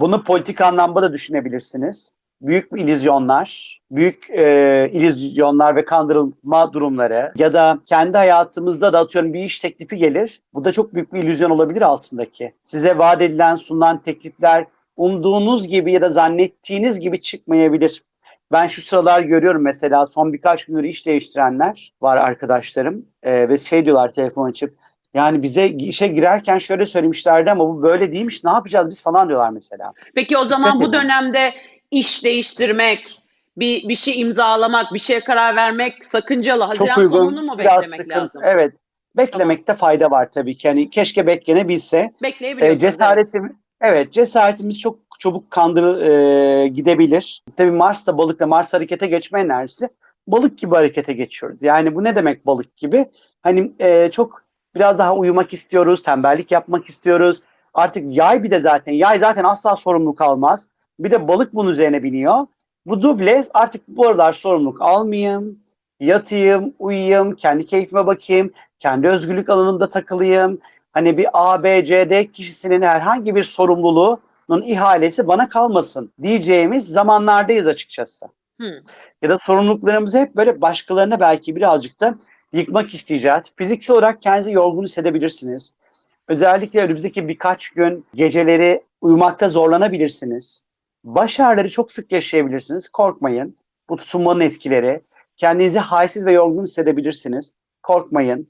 Bunu politik anlamda da düşünebilirsiniz. Büyük illüzyonlar, büyük e, illüzyonlar ve kandırılma durumları ya da kendi hayatımızda da atıyorum bir iş teklifi gelir. Bu da çok büyük bir illüzyon olabilir altındaki. Size vaat edilen, sunulan teklifler umduğunuz gibi ya da zannettiğiniz gibi çıkmayabilir. Ben şu sıralar görüyorum mesela son birkaç gündür iş değiştirenler var arkadaşlarım E, ve şey diyorlar telefon açıp yani bize işe girerken şöyle söylemişlerdi ama bu böyle değilmiş ne yapacağız biz falan diyorlar mesela. Peki o zaman Dikkat bu edin. dönemde iş değiştirmek, bir bir şey imzalamak, bir şeye karar vermek sakıncalı. Haziran sonunu mu biraz beklemek sıkıntı. lazım? Evet. Beklemekte fayda var tabii ki. Yani keşke beklenebilse. Bekleyebiliyorsunuz. E, cesaretim, evet cesaretimiz çok çabuk kandır e, gidebilir. Tabii Mars'ta balıkla Mars harekete geçme enerjisi balık gibi harekete geçiyoruz. Yani bu ne demek balık gibi? Hani e, çok biraz daha uyumak istiyoruz, tembellik yapmak istiyoruz. Artık yay bir de zaten yay zaten asla sorumluluk almaz. Bir de balık bunun üzerine biniyor. Bu duble artık bu aralar sorumluluk almayayım, yatayım, uyuyayım, kendi keyfime bakayım, kendi özgürlük alanımda takılayım. Hani bir A, B, C, D kişisinin herhangi bir sorumluluğunun ihalesi bana kalmasın diyeceğimiz zamanlardayız açıkçası. Hı. Ya da sorumluluklarımızı hep böyle başkalarına belki birazcık da yıkmak isteyeceğiz. Fiziksel olarak kendinizi yorgun hissedebilirsiniz. Özellikle önümüzdeki birkaç gün geceleri uyumakta zorlanabilirsiniz. Baş ağrıları çok sık yaşayabilirsiniz. Korkmayın. Bu tutunmanın etkileri. Kendinizi halsiz ve yorgun hissedebilirsiniz. Korkmayın.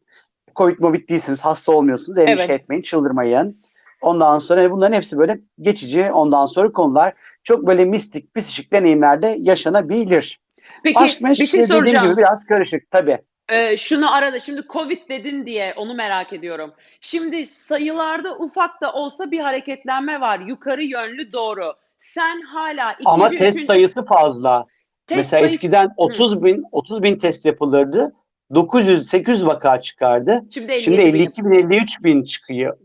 Covid mobbing değilsiniz. Hasta olmuyorsunuz. Endişe Evet. etmeyin. Çıldırmayın. Ondan sonra bunların hepsi böyle geçici ondan sonra konular. Çok böyle mistik, psikik deneyimlerde yaşanabilir. Peki Aşk meşk bir şey soracağım. gibi biraz karışık tabii. Ee, şunu arada şimdi Covid dedin diye onu merak ediyorum. Şimdi sayılarda ufak da olsa bir hareketlenme var. Yukarı yönlü doğru. Sen hala ikinci, Ama test üçüncü- sayısı fazla. test Mesela sayısı- eskiden 30 bin 30 bin test yapılırdı. 900 800 vaka çıkardı. Şimdi 57 Şimdi bin 52 bin 53 bin çıkıyor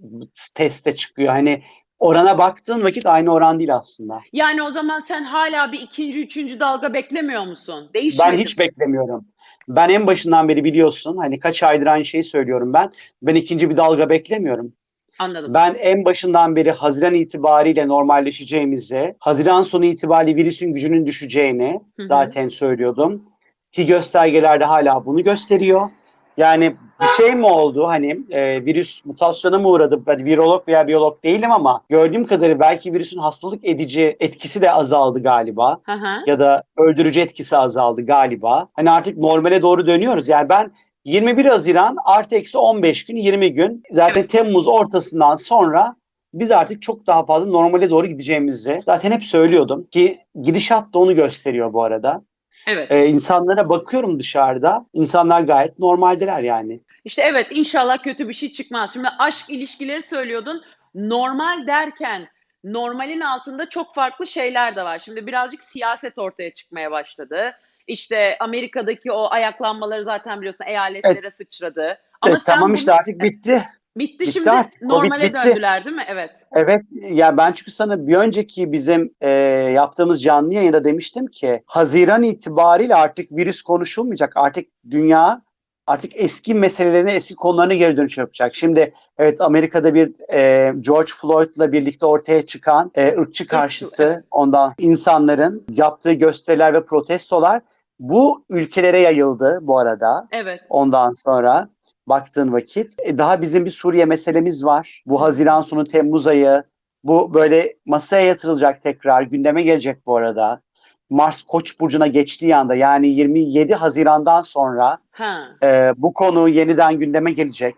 teste çıkıyor. Hani orana baktığın vakit aynı oran değil aslında. Yani o zaman sen hala bir ikinci, üçüncü dalga beklemiyor musun? Değişmedi. Ben hiç beklemiyorum. Ben en başından beri biliyorsun hani kaç aydır aynı şeyi söylüyorum ben. Ben ikinci bir dalga beklemiyorum. Anladım. Ben en başından beri Haziran itibariyle normalleşeceğimizi, Haziran sonu itibariyle virüsün gücünün düşeceğini Hı hı. zaten söylüyordum. Ki göstergeler de hala bunu gösteriyor. Yani bir şey mi oldu hani e, virüs mutasyona mı uğradı? Ben virolog veya biyolog değilim ama gördüğüm kadarıyla belki virüsün hastalık edici etkisi de azaldı galiba hı. ya da öldürücü etkisi azaldı galiba. Hani artık normale doğru dönüyoruz. Yani ben 21 Haziran artı eksi 15 gün 20 gün zaten Temmuz ortasından sonra biz artık çok daha fazla normale doğru gideceğimizi zaten hep söylüyordum ki gidişat da onu gösteriyor bu arada. Evet. Ee, insanlara bakıyorum dışarıda insanlar gayet normaldeler yani. İşte evet inşallah kötü bir şey çıkmaz. Şimdi aşk ilişkileri söylüyordun. Normal derken normalin altında çok farklı şeyler de var. Şimdi birazcık siyaset ortaya çıkmaya başladı. İşte Amerika'daki o ayaklanmaları zaten biliyorsun eyaletlere sıçradı. Ama Evet, sen tamam bunu- işte artık bitti. Bitti, bitti şimdi artık. Covid normale bitti. döndüler değil mi? Evet. Evet ya ben çünkü sana bir önceki bizim e, yaptığımız canlı yayında demiştim ki Haziran itibariyle artık virüs konuşulmayacak. Artık dünya artık eski meselelerine, eski konularına geri dönüş yapacak. Şimdi evet Amerika'da bir e, George Floyd'la birlikte ortaya çıkan e, ırkçı karşıtı ondan insanların yaptığı gösteriler ve protestolar bu ülkelere yayıldı bu arada. Evet. Ondan sonra baktığın vakit e, daha bizim bir Suriye meselemiz var. Bu Haziran sonu Temmuz ayı bu böyle masaya yatırılacak tekrar gündeme gelecek bu arada. Mars Koç burcuna geçtiği anda yani 27 Haziran'dan sonra Ha. e, bu konu yeniden gündeme gelecek.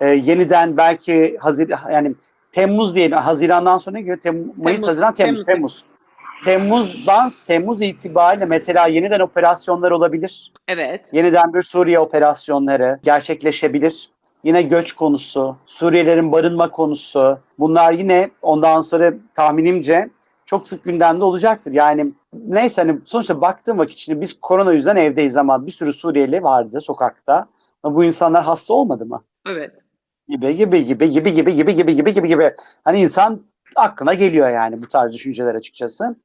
E, yeniden belki Hazir yani Temmuz diyelim Haziran'dan sonra geliyor? Tem- Mayıs, Temmuz, Haziran, Temmuz, Temmuz. Temmuz. Temmuz'dan Temmuz itibariyle mesela yeniden operasyonlar olabilir. Evet. Yeniden bir Suriye operasyonları gerçekleşebilir. Yine göç konusu, Suriyelerin barınma konusu. Bunlar yine ondan sonra tahminimce çok sık gündemde olacaktır. Yani neyse hani sonuçta baktığım vakit şimdi biz korona yüzden evdeyiz ama bir sürü Suriyeli vardı sokakta. Bu insanlar hasta olmadı mı? Evet. Gibi gibi gibi gibi gibi gibi gibi gibi gibi gibi. Hani insan aklına geliyor yani bu tarz düşünceler açıkçası.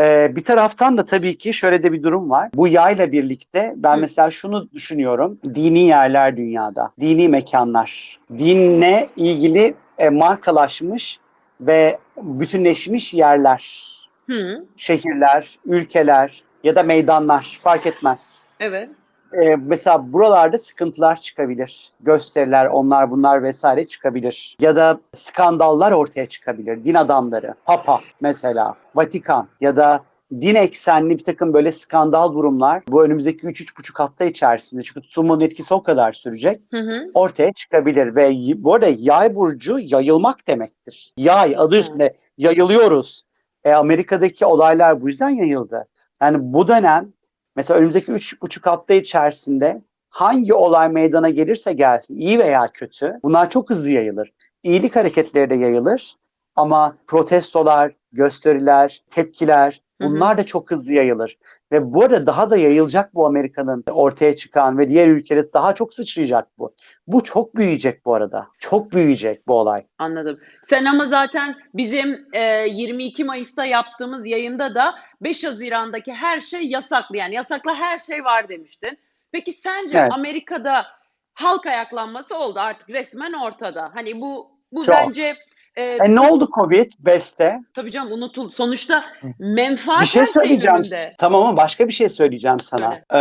Ee, bir taraftan da tabii ki şöyle de bir durum var. Bu yayla birlikte ben Hı. mesela şunu düşünüyorum. Dini yerler dünyada, dini mekanlar, dinle ilgili e, markalaşmış ve bütünleşmiş yerler, Hı, şehirler, ülkeler ya da meydanlar fark etmez. evet. Ee, mesela buralarda sıkıntılar çıkabilir. Gösteriler, onlar bunlar vesaire çıkabilir. Ya da skandallar ortaya çıkabilir. Din adamları, Papa mesela, Vatikan ya da din eksenli bir takım böyle skandal durumlar bu önümüzdeki 3-3,5 hafta içerisinde çünkü tutulmanın etkisi o kadar sürecek Hı hı. ortaya çıkabilir ve bu arada yay burcu yayılmak demektir. Yay adı üstünde yayılıyoruz. E, Amerika'daki olaylar bu yüzden yayıldı. Yani bu dönem mesela önümüzdeki üç buçuk hafta içerisinde hangi olay meydana gelirse gelsin iyi veya kötü bunlar çok hızlı yayılır. İyilik hareketleri de yayılır ama protestolar, gösteriler, tepkiler Hı hı. bunlar da çok hızlı yayılır. Ve bu arada daha da yayılacak bu Amerika'nın ortaya çıkan ve diğer ülkelere daha çok sıçrayacak bu. Bu çok büyüyecek bu arada. Çok büyüyecek bu olay. Anladım. Sen ama zaten bizim e, 22 Mayıs'ta yaptığımız yayında da 5 Haziran'daki her şey yasaklı. Yani yasaklı her şey var demiştin. Peki sence Evet. Amerika'da halk ayaklanması oldu artık resmen ortada. Hani bu bu Çok. bence e, E ne oldu Covid BES'te? tabii canım unutuldu. Sonuçta menfaat Bir şey söyleyeceğim. önünde. Tamam ama başka bir şey söyleyeceğim sana. Ee,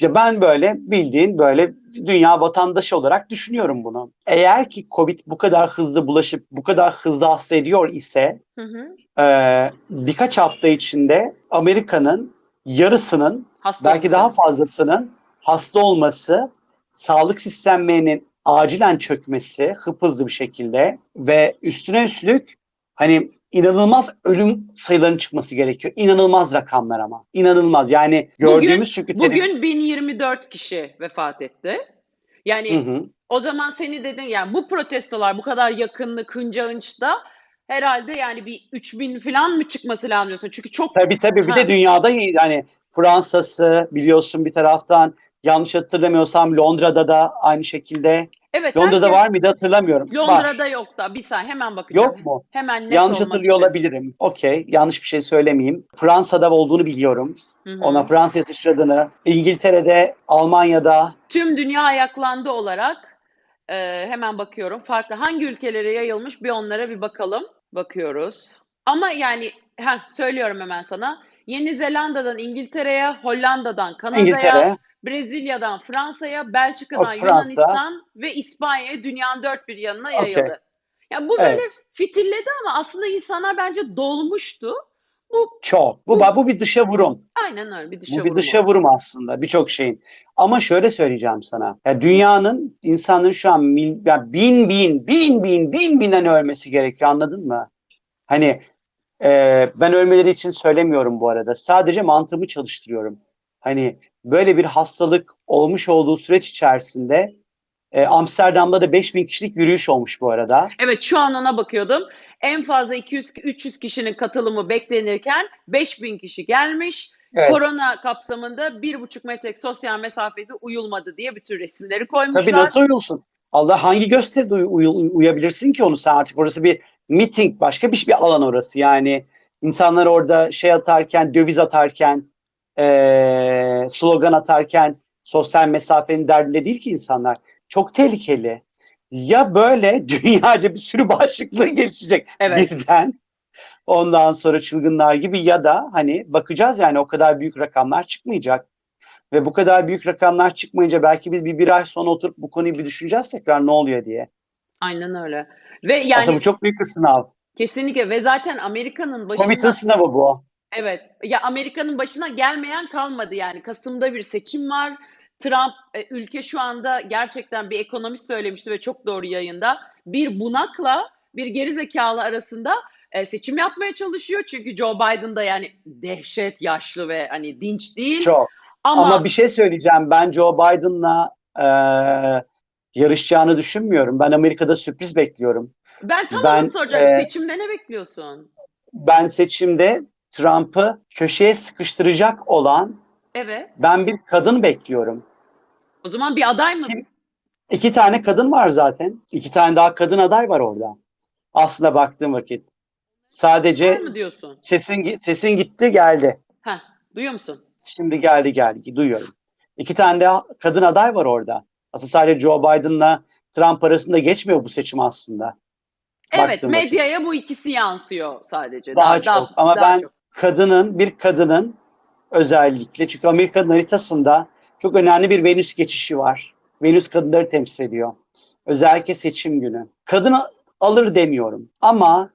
ya ben böyle bildiğin böyle dünya vatandaşı olarak düşünüyorum bunu. Eğer ki Covid bu kadar hızlı bulaşıp bu kadar hızlı hasta ediyor ise Hı hı. e, birkaç hafta içinde Amerika'nın yarısının Hasta belki olması. daha fazlasının hasta olması, sağlık sistemlerinin acilen çökmesi hıp hızlı bir şekilde ve üstüne üstlük hani inanılmaz ölüm sayılarının çıkması gerekiyor. İnanılmaz rakamlar ama. İnanılmaz. Yani gördüğümüz çünkü tele- Bugün 1024 kişi vefat etti. Yani Hı hı. O zaman seni dedin yani bu protestolar bu kadar yakınlık, hınca hınçta herhalde yani bir 3000 falan mı çıkması lazım diyorsun? Çünkü çok Tabii tabii bir Ha. de dünyada yani Fransa'sı biliyorsun bir taraftan yanlış hatırlamıyorsam Londra'da da aynı şekilde. evet Londra'da herkes- var mıydı hatırlamıyorum. Var. Londra'da yok da bir saniye hemen bakacağım. Yok mu? Hemen net Yanlış hatırlıyor için. olabilirim. Okey. Yanlış bir şey söylemeyeyim. Fransa'da olduğunu biliyorum. Hı hı. Ona Fransa'ya sıçradığını. İngiltere'de, Almanya'da. Tüm dünya ayaklandı olarak e, hemen bakıyorum. Farklı hangi ülkelere yayılmış bir onlara bir bakalım. Bakıyoruz. Ama yani heh, söylüyorum hemen sana. Yeni Zelanda'dan İngiltere'ye, Hollanda'dan Kanada'ya, İngiltere. Brezilya'dan Fransa'ya, Belçika'dan Yok, Fransa. Yunanistan ve İspanya'ya dünyanın dört bir yanına yayıldı. Ya bu Evet. böyle fitilledi ama aslında insanlar bence dolmuştu. Bu Çok. Bu, Bu- bu bir dışa vurum. aynen öyle bir dışa Bu bir vurum dışa oldu. vurum aslında birçok şeyin. Ama şöyle söyleyeceğim sana. Ya dünyanın, insanın şu an mil, ya bin bin, bin bin, bin binden ölmesi gerekiyor anladın mı? Hani e, ben ölmeleri için söylemiyorum bu arada. Sadece mantığımı çalıştırıyorum. Hani böyle bir hastalık olmuş olduğu süreç içerisinde e, Amsterdam'da da 5000 kişilik yürüyüş olmuş bu arada. Evet şu an ona bakıyordum. En fazla 200-300 kişinin katılımı beklenirken 5000 kişi gelmiş. Evet. Korona kapsamında 1,5 metre sosyal mesafede uyulmadı diye bütün resimleri koymuşlar. Tabii nasıl uyulsun? Allah hangi gösteride uy- uy- uyabilirsin ki onu sen artık orası bir meeting başka bir, bir alan orası yani insanlar orada şey atarken döviz atarken eee, slogan atarken sosyal mesafenin derdinde değil ki insanlar çok tehlikeli ya böyle dünyaca bir sürü bağışıklığı gelişecek Evet. birden ondan sonra çılgınlar gibi ya da hani bakacağız yani o kadar büyük rakamlar çıkmayacak. Ve bu kadar büyük rakamlar çıkmayınca belki biz bir, bir ay sonra oturup bu konuyu bir düşüneceğiz tekrar ne oluyor diye. Aynen öyle. Ve Aslında yani bu çok büyük bir sınav. kesinlikle ve zaten Amerika'nın başına Covid'in sınavı bu. Evet. Ya Amerika'nın başına gelmeyen kalmadı yani. Kasım'da bir seçim var. Trump e, ülke şu anda gerçekten bir ekonomist söylemişti ve çok doğru yayında. Bir bunakla bir gerizekalı arasında e, seçim yapmaya çalışıyor. Çünkü Joe Biden da yani dehşet yaşlı ve hani dinç değil. Çok. Ama, Ama bir şey söyleyeceğim. Ben Joe Biden'la eee, yarışacağını düşünmüyorum. Ben Amerika'da sürpriz bekliyorum. ben tam ben, onu soracağım. e, Seçimde ne bekliyorsun? Ben seçimde Trump'ı köşeye sıkıştıracak olan Evet. ben bir kadın bekliyorum. O zaman bir aday mı? İki tane kadın var zaten. İki tane daha kadın aday var orada. Aslında baktığım vakit. Sadece mı diyorsun? sesin sesin gitti geldi. Heh, duyuyor musun? Şimdi geldi geldi duyuyorum. İki tane de kadın aday var orada. Aslında sadece Joe Biden'la Trump arasında geçmiyor bu seçim aslında. Evet, Baktığım vakit. medyaya bu ikisi yansıyor sadece. Daha çok. Ama ben- çok. kadının bir kadının özellikle çünkü Amerika'nın haritasında çok önemli bir Venüs geçişi var. Venüs kadınları temsil ediyor. Özellikle seçim günü. Kadın alır demiyorum ama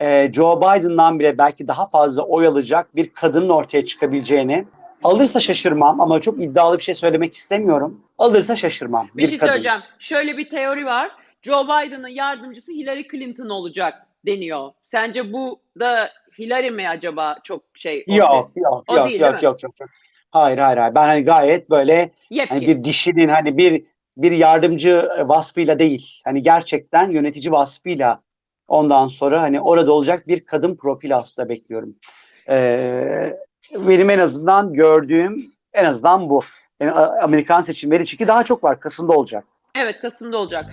e, Joe Biden'dan bile belki daha fazla oy alacak bir kadının ortaya çıkabileceğini alırsa şaşırmam ama çok iddialı bir şey söylemek istemiyorum. Alırsa şaşırmam. Bir şey kadın. söyleyeceğim. Şöyle bir teori var. Joe Biden'ın yardımcısı Hillary Clinton olacak deniyor. Sence bu da Hillary mi acaba çok şey? Yok yok O yok değil, yok, değil yok yok yok. Hayır hayır hayır. Ben hani gayet böyle. Hani bir dişinin hani bir bir yardımcı vasfıyla değil. Hani gerçekten yönetici vasfıyla ondan sonra hani orada olacak bir kadın profili aslında bekliyorum. Ee, benim en azından gördüğüm en azından bu. Yani Amerikan seçimleri çünkü daha çok var. Kasım'da olacak. Evet Kasım'da olacak.